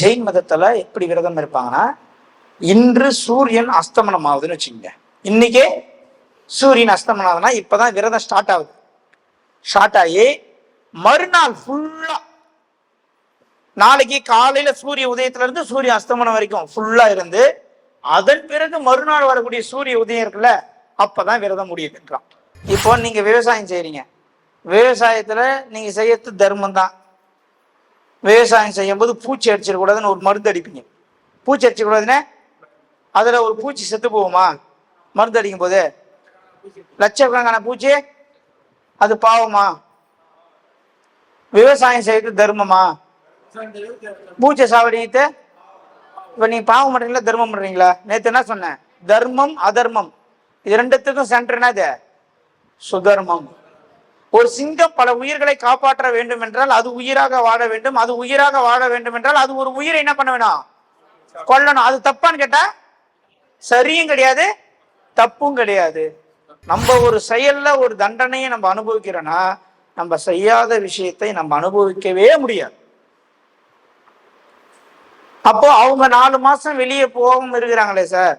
ஜெயின் மதத்துல எப்படி விரதம் இருப்பாங்கன்னா இன்று சூரியன் அஸ்தமனம் ஆகுதுன்னு வச்சுக்கோங்க. இன்னைக்கே சூரியன் அஸ்தமனம் ஆகுதுன்னா இப்பதான் விரதம் ஸ்டார்ட் ஆகுது. ஸ்டார்ட் ஆகி மறுநாள் ஃபுல்லா நாளைக்கு காலையில சூரிய உதயத்துல இருந்து சூரிய அஸ்தமனம் வரைக்கும் ஃபுல்லா இருந்து அதன் பிறகு மறுநாள் வரக்கூடிய சூரிய உதயம் இருக்குல்ல அப்பதான் விரதம் முடியுதுன்றான். இப்போ நீங்க விவசாயம் செய்கிறீங்க விவசாயத்துல நீங்க செய்யறது தர்மம் தான் விவசாயம் செய்யும்போது பூச்சி அடிச்சிடக்கூடாதுன்னு ஒரு மருந்து அடிப்பீங்க. பூச்சி அடிச்சிடக்கூடாதுன்னு அதில் ஒரு பூச்சி செத்து போகுமா? மருந்து அடிக்கும் போது லட்சக்கணக்கான பூச்சி அது பாவமா? விவசாயம் செய்யறது தர்மமா? பூச்சை சாவடித்து இப்போ நீங்கள் பாவம் பண்ணுறீங்களா தர்மம் பண்ணுறீங்களா நேற்று என்ன சொன்னேன்? தர்மம் அதர்மம். இது ரெண்டுத்துக்கும் சென்டர் என்னது? சுதர்மம். ஒரு சிங்கம் பல உயிர்களை காப்பாற்ற வேண்டும் என்றால் அது உயிராக வாழ வேண்டும். அது உயிராக வாழ வேண்டும் என்றால் அது ஒரு உயிரை என்ன பண்ண வேணும்? கொல்லணும். அது தப்பான்னு கேட்டா சரியும் கிடையாது தப்பும் கிடையாது. நம்ம ஒரு செயல்ல ஒரு தண்டனையை நம்ம அனுபவிக்கிறோம்னா நம்ம செய்யாத விஷயத்தை நம்ம அனுபவிக்கவே முடியாது. அப்போ அவங்க நாலு மாசம் வெளியே போகாம இருக்கிறாங்களே சார்.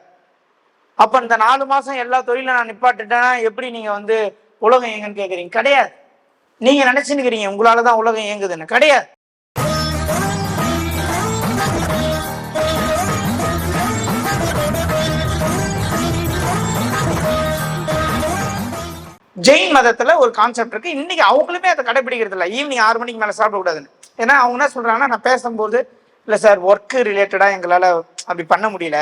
அப்ப இந்த நாலு மாசம் எல்லா தொழிலும் நான் நிப்பாட்டுட்டேன்னா எப்படி நீங்க வந்து உலகம் இயங்குன்னு கேட்குறீங்க கிடையாது. நீங்க உங்களால தான் உலகம் இயங்குதுன்னு. கிடையாது. ஜெயின் மதத்துல ஒரு கான்செப்ட் இருக்கு. இன்னைக்கு அவங்களுமே அதை கடைபிடிக்கிறது இல்லை. ஈவினிங் ஆறு மணிக்கு மேலே சாப்பிடக்கூடாதுன்னு ஏன்னா அவங்க என்ன சொல்றாங்கன்னா நான் பேசும்போது இல்லை சார் ஒர்க்கு ரிலேட்டடாக எங்களால் அப்படி பண்ண முடியல.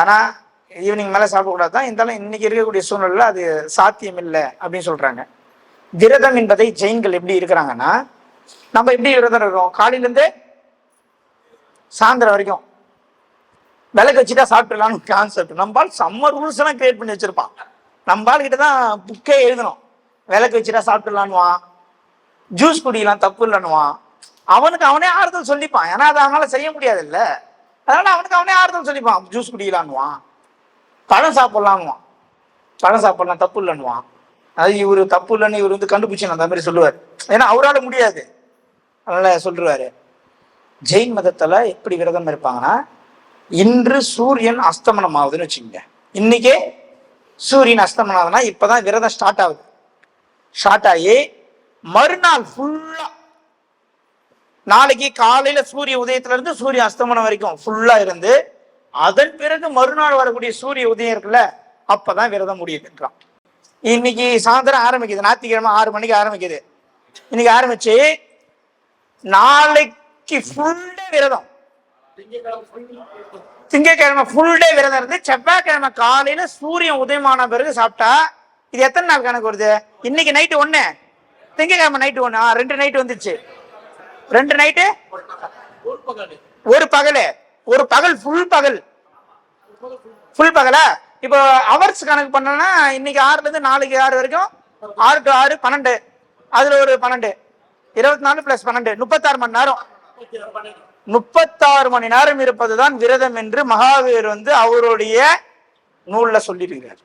ஆனால் ஈவினிங் மேலே சாப்பிடக்கூடாது தான் இருந்தாலும் இன்னைக்கு இருக்கக்கூடிய சூழ்நிலையில அது சாத்தியம் இல்லை அப்படின்னு சொல்றாங்க. விரதம் என்பதை ஜெயின்கள் எப்படி இருக்கிறாங்கன்னா நம்ம எப்படி விரதம் இருக்கோம்? காலையிலேருந்து சாயந்தரம் வரைக்கும் விளக்கு வச்சுட்டா சாப்பிட்டுலான்னு கான்செப்ட் நம்மால் செம்ம ரூல்ஸ் எல்லாம் கிரியேட் பண்ணி வச்சிருப்பான். நம்மால் கிட்ட தான் புக்கே எழுதணும். விளக்கு வச்சுட்டா சாப்பிட்டுலான்னுவான் ஜூஸ் குடிக்கலாம் தப்பு இல்லைன்னுவான். அவனுக்கு அவனே ஆறுதல் சொல்லிப்பான். ஏன்னா அது அவனால செய்ய முடியாது இல்லை அதனால அவனுக்கு அவனே ஆறுதல் சொல்லிப்பான். ஜூஸ் குடிக்கலான்னுவான். பழம் சாப்பிட்லாம்வான் பழம் சாப்பிட்லாம் தப்பு இல்லைன்னுவான். அது இவர் தப்பு இல்லைன்னு இவர் வந்து கண்டுபிடிச்சு அந்த மாதிரி சொல்லுவார். ஏன்னா அவரால் முடியாது. அதனால சொல்றாரு. ஜெயின் மதத்தில் எப்படி விரதம் இருப்பாங்கன்னா இன்று சூரியன் அஸ்தமனம் ஆகுதுன்னு வச்சுக்கோங்க. இன்னைக்கே சூரியன் அஸ்தமனம் ஆகுதுன்னா இப்பதான் விரதம் ஸ்டார்ட் ஆகுது. ஸ்டார்ட் ஆகி மறுநாள் ஃபுல்லாக நாளைக்கு காலையில் சூரிய உதயத்துல இருந்து சூரிய அஸ்தமனம் வரைக்கும் ஃபுல்லாக இருந்து அதன் பிறகு மறுநாள் வரக்கூடிய சூரிய உதயம் இருக்குல்ல அப்பதான் விரதம் முடியுதுன்றான். இன்னைக்கு சாயந்தரம் ஆரம்பிக்குது ஞாயிற்றுக்கிழமை ஆறு மணிக்கு ஆரம்பிக்குது. இன்னைக்கு ஆரம்பிச்சு நாளைக்கு ஃபுல் டே விரதம். திங்கக்கிழமை ஃபுல் டே விரதம் இருந்து செவ்வாய்க்கிழமை காலையில சூரியன் உதயமான பிறகு சாப்பிட்டா இது எத்தனை நாள் கணக்கு வருது? இன்னைக்கு நைட்டு ஒண்ணு. திங்கக்கிழமை நைட்டு ஒண்ணு. ஆ, ரெண்டு நைட்டு வந்துச்சு. ரெண்டு நைட்டு ஒரு பகல். ஒரு பகல் ஃபுல் பகல். ஃபுல் பகலா? இப்போ ஹவர்ஸ் கணக்கு பண்ணோம்னா இன்னைக்கு ஆறுல இருந்து நாளைக்கு ஆறு வரைக்கும் ஆறு டு ஆறு பன்னெண்டு. அதுல ஒரு பன்னெண்டு. இருபத்தி நாலு பிளஸ் பன்னெண்டு. முப்பத்தாறு மணி நேரம். முப்பத்தாறு மணி நேரம் இருப்பதுதான் விரதம் என்று மகாவீர் வந்து அவருடைய நூல்ல சொல்லியிருக்கிறார்.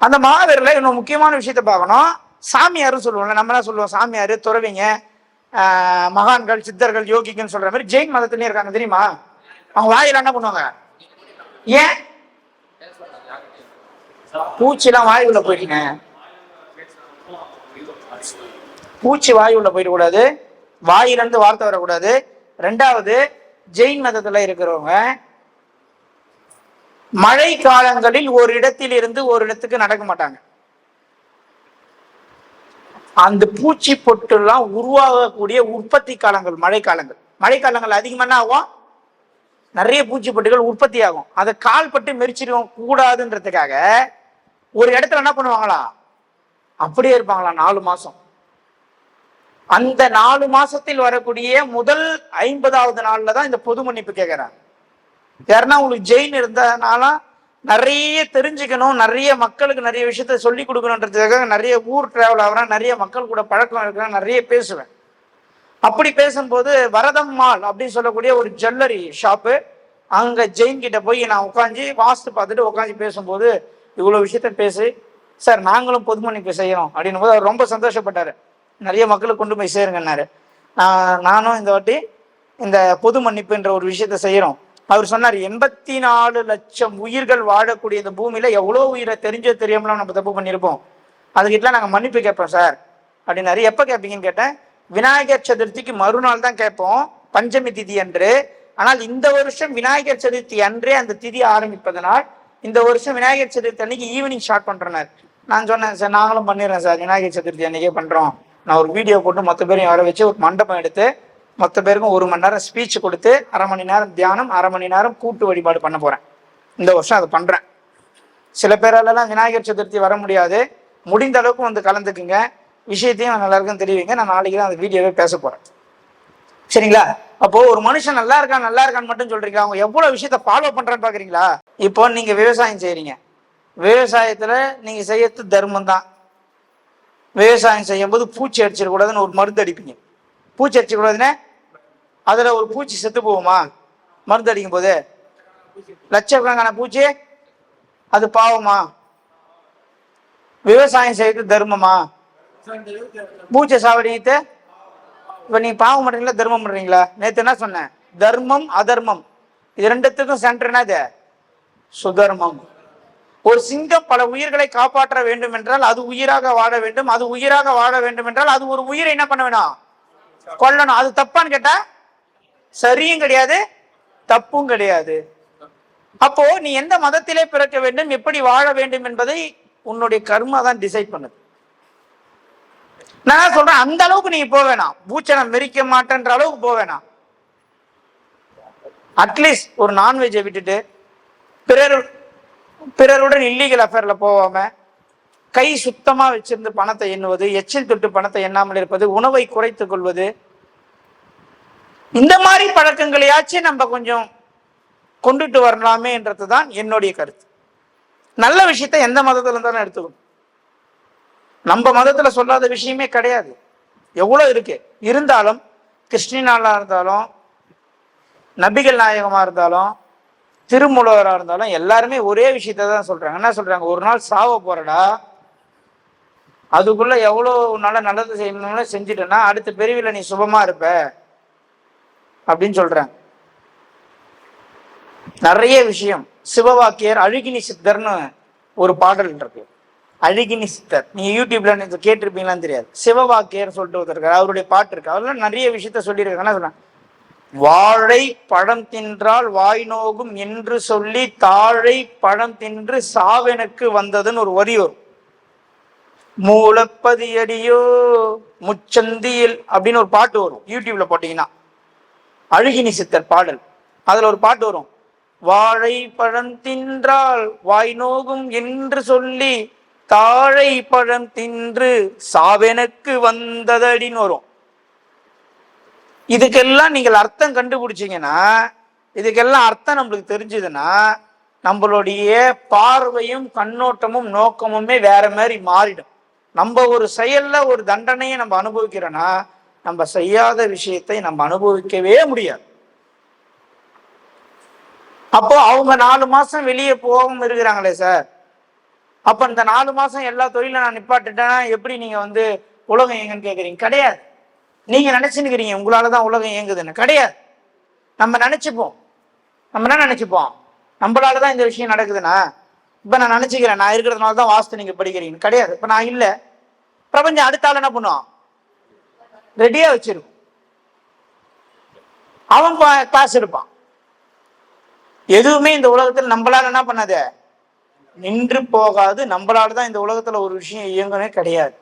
அந்த மகாவீரில் இன்னும் முக்கியமான விஷயத்த பார்க்கணும். சாமியாரும் சொல்லுவோம்ல நம்ம தான் சொல்லுவோம்? சாமியார் துறவிங்க மகான்கள் சித்தர்கள் யோகிகள்னு சொல்ற மாதிரி ஜெயின் மதத்துலயும் இருக்காங்க தெரியுமா? அவங்க வாயில என்ன பண்ணுவாங்க? ஏன்? பூச்சிலாம் வாயு உள்ள போயிட்டீங்க பூச்சி வாயு உள்ள போயிடக்கூடாது. வாயிலிருந்து வார்த்தை வரக்கூடாது. ரெண்டாவது ஜெயின் மதத்துல இருக்கிறவங்க மழை காலங்களில் ஒரு இடத்தில் இருந்து ஒரு இடத்துக்கு நடக்க மாட்டாங்க. அந்த பூச்சி பொட்டுலாம் உருவாகக்கூடிய உற்பத்தி காலங்கள் மழை காலங்கள். மழை காலங்கள் அதிகமா என்ன ஆகும். நிறைய பூச்சிப்பட்டுகள் உற்பத்தி ஆகும் அதை கால் பட்டு மெரிச்சிருக்க கூடாதுன்றதுக்காக ஒரு இடத்துல என்ன பண்ணுவாங்களா? அப்படியே இருப்பாங்களா நாலு மாசம். அந்த நாலு மாசத்தில் வரக்கூடிய முதல் ஐம்பதாவது நாள்ல தான் இந்த பொது மன்னிப்பு கேட்கிறாங்க யாருன்னா உங்களுக்கு ஜெயின் இருந்ததுனால நிறைய தெரிஞ்சுக்கணும் நிறைய மக்களுக்கு நிறைய விஷயத்த சொல்லி கொடுக்கணுன்றதுக்காக நிறைய ஊர் டிராவல் ஆகிறேன் நிறைய மக்கள் கூட பழக்கம் இருக்கிறேன் நிறைய பேசுவேன். அப்படி பேசும்போது வரதம் மால் அப்படின்னு சொல்லக்கூடிய ஒரு ஜுவல்லரி ஷாப்பு அங்கே ஜெயின் கிட்ட போய் நான் உட்காந்து வாஸ்து பார்த்துட்டு உட்காந்து பேசும்போது இவ்வளோ விஷயத்த பேசி. சார் நாங்களும் பொது மன்னிப்பு செய்கிறோம் அப்படின்னும் போது அவர் ரொம்ப சந்தோஷப்பட்டார். நிறைய மக்களுக்கு கொண்டு போய் சேருங்கன்னாரு. நான் நானும் இந்த வாட்டி இந்த பொது மன்னிப்புன்ற ஒரு விஷயத்த செய்கிறோம் அவர் சொன்னார் எண்பத்தி நாலு லட்சம் உயிர்கள் வாழக்கூடிய இந்த பூமியில் எவ்வளோ உயிரை தெரிஞ்சோ தெரியாமலாம் நம்ம தப்பு பண்ணியிருப்போம் அதுக்கிட்டலாம் நாங்கள் மன்னிப்பு கேட்போம் சார். அப்படின்னாரு. எப்போ கேட்பீங்கன்னு கேட்டேன் விநாயகர் சதுர்த்திக்கு மறுநாள் தான் கேட்போம் பஞ்சமி திதி அன்று. ஆனால் இந்த வருஷம் விநாயகர் சதுர்த்தி அன்றே அந்த திதி ஆரம்பிப்பதனால் இந்த வருஷம் விநாயகர் சதுர்த்தி அன்னைக்கு ஈவினிங் ஸ்டார்ட் பண்றனர். நான் சொன்னேன் சார் நாங்களும் பண்ணிடுறேன் சார் விநாயகர் சதுர்த்தி அன்னைக்கே பண்றோம். நான் ஒரு வீடியோ போட்டு மொத்த பேரையும் வர வச்சு ஒரு மண்டபம் எடுத்து மொத்த பேருக்கும் ஒரு மணி நேரம் ஸ்பீச் கொடுத்து அரை மணி நேரம் தியானம் அரை மணி நேரம் கூட்டு வழிபாடு பண்ண போறேன். இந்த வருஷம் அதை பண்றேன். சில பேராலெல்லாம் விநாயகர் சதுர்த்தி வர முடியாது. முடிந்த அளவுக்கு வந்து கலந்துக்குங்க. விஷயத்தையும் நான் எல்லாருக்கும் தெரிவிங்க. நான் நாளைக்கு தான் அந்த வீடியோவே பேச போறேன். சரிங்களா? அப்போ ஒரு மனுஷன் நல்லா இருக்கான் நல்லா இருக்கான்னு மட்டும் சொல்றீங்க அவங்க எவ்வளவு விஷயத்த ஃபாலோ பண்றான்னு பாக்குறீங்களா? இப்போ நீங்க விவசாயம் செய்யறீங்க விவசாயத்துல நீங்க செய்யறது தர்மம் தான். விவசாயம் செய்யும் போது பூச்சி அடிச்சிடக்கூடாதுன்னு ஒரு மருந்து அடிப்பீங்க. பூச்சி அடிச்சக்கூடாதுன்னு அதுல ஒரு பூச்சி செத்து போகுமா? மருந்து அடிக்கும் போது லட்சக்கணக்கான பூச்சி? அது பாவமா? விவசாயம் செய்யறது தர்மமா? பூச்சை சாவடித்து இப்போ நீங்கள் பாவம் பண்ணுறீங்களா தர்மம் பண்ணுறீங்களா நேற்று என்ன சொன்னேன்? தர்மம் அதர்மம். இது ரெண்டுத்துக்கும் சென்டர் என்னது சுதர்மம். ஒரு சிங்கம் பல உயிர்களை காப்பாற்ற வேண்டும் என்றால் அது உயிராக வாழ வேண்டும். அது உயிராக வாழ வேண்டும் என்றால் அது ஒரு உயிரை என்ன பண்ண வேணும்? கொல்லணும். அது தப்பான்னு கேட்டா சரியும் கிடையாது தப்பும் கிடையாது. அப்போ நீ எந்த மதத்திலே பிறக்க வேண்டும் எப்படி வாழ வேண்டும் என்பதை உன்னுடைய கர்மா தான் டிசைட் பண்ணுது. நான் சொல்றேன்? அந்த அளவுக்கு நீங்க போக வேணாம். பூச்சனை மெரிக்க மாட்டேன்ற அளவுக்கு போக வேணாம். அட்லீஸ்ட் ஒரு நான்வெஜ்ஜை விட்டுட்டு பிறர் பிறருடன் இல்லீகல் அஃபேர்ல போகாம கை சுத்தமா வச்சிருந்து பணத்தை எண்ணுவது எச்சில் தொட்டு பணத்தை எண்ணாமல் இருப்பது உணவை குறைத்துக் கொள்வது இந்த மாதிரி பழக்கங்களையாச்சும் நம்ம கொஞ்சம் கொண்டுட்டு வரலாமே என்றது தான் என்னுடைய கருத்து. நல்ல விஷயத்தை எந்த மதத்துல இருந்தாலும் எடுத்துக்கணும். நம்ம மதத்துல சொல்லாத விஷயமே கிடையாது. எவ்வளோ இருக்கு? இருந்தாலும் கிறிஸ்டினாலா இருந்தாலும் நபிகள் நாயகமா இருந்தாலும் திருமூலவராக இருந்தாலும் எல்லாருமே ஒரே விஷயத்த தான் சொல்றாங்க. என்ன சொல்றாங்க? ஒரு நாள் சாவ போறடா அதுக்குள்ள எவ்வளோ நல்ல நல்லது செய்யணும்னு செஞ்சுட்டேன்னா அடுத்த பிரிவில் நீ சுபமா இருப்ப அப்படின்னு சொல்றாங்க. நிறைய விஷயம். சிவவாக்கியர் அழுகினி சித்தர்னு ஒரு பாடல் இருக்கு. அழகினி சித்தர். நீங்க யூடியூப்ல நீங்க கேட்டிருப்பீங்களான்னு தெரியாது. சிவவாக்கியர் சொல்லிட்டு ஒருத்தர் அவருடைய பாட்டு இருக்கு. அவர்லாம் நிறைய விஷயத்த சொல்லியிருக்காங்க என்ன சொல்றாங்க வாழை பழம் தின்றால் வாய் நோகும் என்று சொல்லி தாழை பழம் தின்று சாவெனக்கு வந்ததுன்னு ஒரு வரி வரும். மூலப்பதியடியோ முச்சந்தியில் அப்படின்னு ஒரு பாட்டு வரும். யூடியூப்ல போட்டீங்கன்னா. அழுகினி சித்தர் பாடல். அதுல ஒரு பாட்டு வரும். வாழை பழம் தின்றால் வாய் நோகும் என்று சொல்லி தாழை பழம் தின்று சாவெனக்கு வந்ததடின்னு வரும். இதுக்கெல்லாம் நீங்கள் அர்த்தம் கண்டுபிடிச்சீங்கன்னா இதுக்கெல்லாம் அர்த்தம் நம்மளுக்கு தெரிஞ்சதுன்னா நம்மளுடைய பார்வையும் கண்ணோட்டமும் நோக்கமுமே வேற மாதிரி மாறிடும். நம்ம ஒரு செயல்ல ஒரு தண்டனையை நம்ம அனுபவிக்கிறோன்னா நம்ம செய்யாத விஷயத்தை நம்ம அனுபவிக்கவே முடியாது. அப்போ அவங்க நாலு மாசம் வெளியே போகாம இருக்கிறாங்களே சார். அப்ப இந்த நாலு மாசம் எல்லா தொழிலும் நான் நிப்பாட்டுட்டேன்னா எப்படி நீங்க வந்து உலகம் இயங்குன்னு கேட்குறீங்க கிடையாது. நீங்க உங்களால் தான் உலகம் இயங்குதுன்னு. கிடையாது. நம்ம நினைச்சுப்போம். நம்ம என்ன நினைச்சுப்போம்? நம்மளாலதான் இந்த விஷயம் நடக்குதுன்னா இப்ப நான் நினைச்சுக்கிறேன் நான் இருக்கிறதுனால தான் வாஸ்து நீங்க படிக்கிறீங்க கிடையாது. இப்ப நான் இல்ல. பிரபஞ்சம் அடுத்த ஆள் என்ன பண்ணுவான்? ரெடியா வச்சிருக்கும். அவன் கிளாஸ் இருப்பான் எதுவுமே இந்த உலகத்தில் நம்மளால என்ன பண்ணாது? நின்று போகாது. நம்மளால தான் இந்த உலகத்துல ஒரு விஷயம் இயங்கவே கிடையாது.